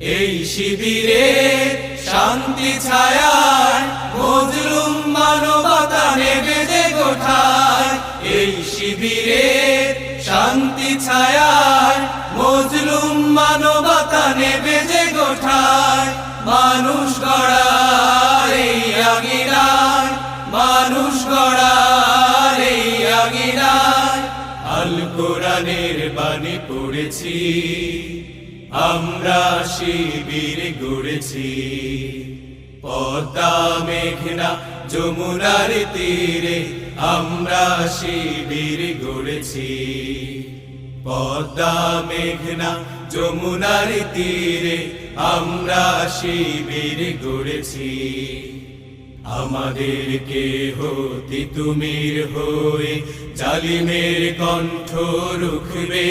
এই শিবিরে শান্তি ছায়ায় মজলুম মানবতা নেবে যে গোঠায়। এই শিবিরে শান্তি ছায়ায় মজলুম মানবতা নেবে যে গোঠায়। মানুষ গড়ার এই আগিনায় মানুষ গড়ার এই আগিনায় আল কোরআনের বাণী পড়েছি। আমরা শিবির গড়েছি। পদ্মা মেঘনা যমুনার তীরে আমরা শিবির গড়েছি। পদ্মা মেঘনা যমুনার তীরে আমরা শিবির গড়েছি। আমাদেরকে হতি তুমির হয়ে জালিমের কণ্ঠ রুখবে।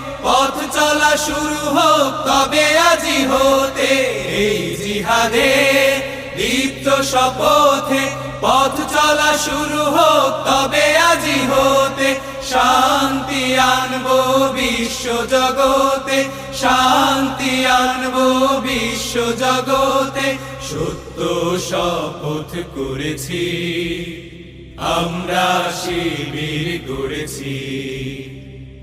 চলা শুরু হোক, তবে আজি হতে এই জিহাদের দীপ্ত শপথে পথ চলা শুরু হোক, তবে আজি হতে শান্তি আনব বিশ্ব জগতে, শান্তি আনব বিশ্ব জগতে, সত্য শপথ করেছি, আমরা শিবির গড়েছি।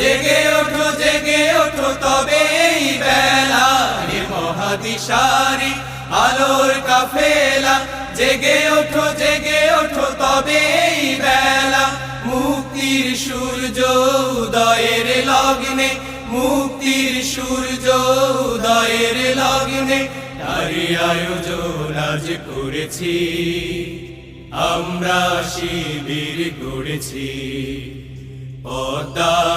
জেগে ওঠো জেগে ওঠো, তবে এই বেলা। হে মহাদিশারি, আলোর কাফেলা, জেগে ওঠো জেগে ওঠো, তবে এই বেলা। মুক্তির সূর্য উদয়ের লগ্নে, মুক্তির সূর্য উদয়ের লগ্নে তারি আয়োজন আজ করেছি। আমরা শিবির গড়েছি, পদ্মা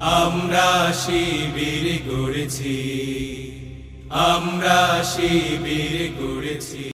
আমরা শিবির গড়েছি আমরা শিবির গড়েছি।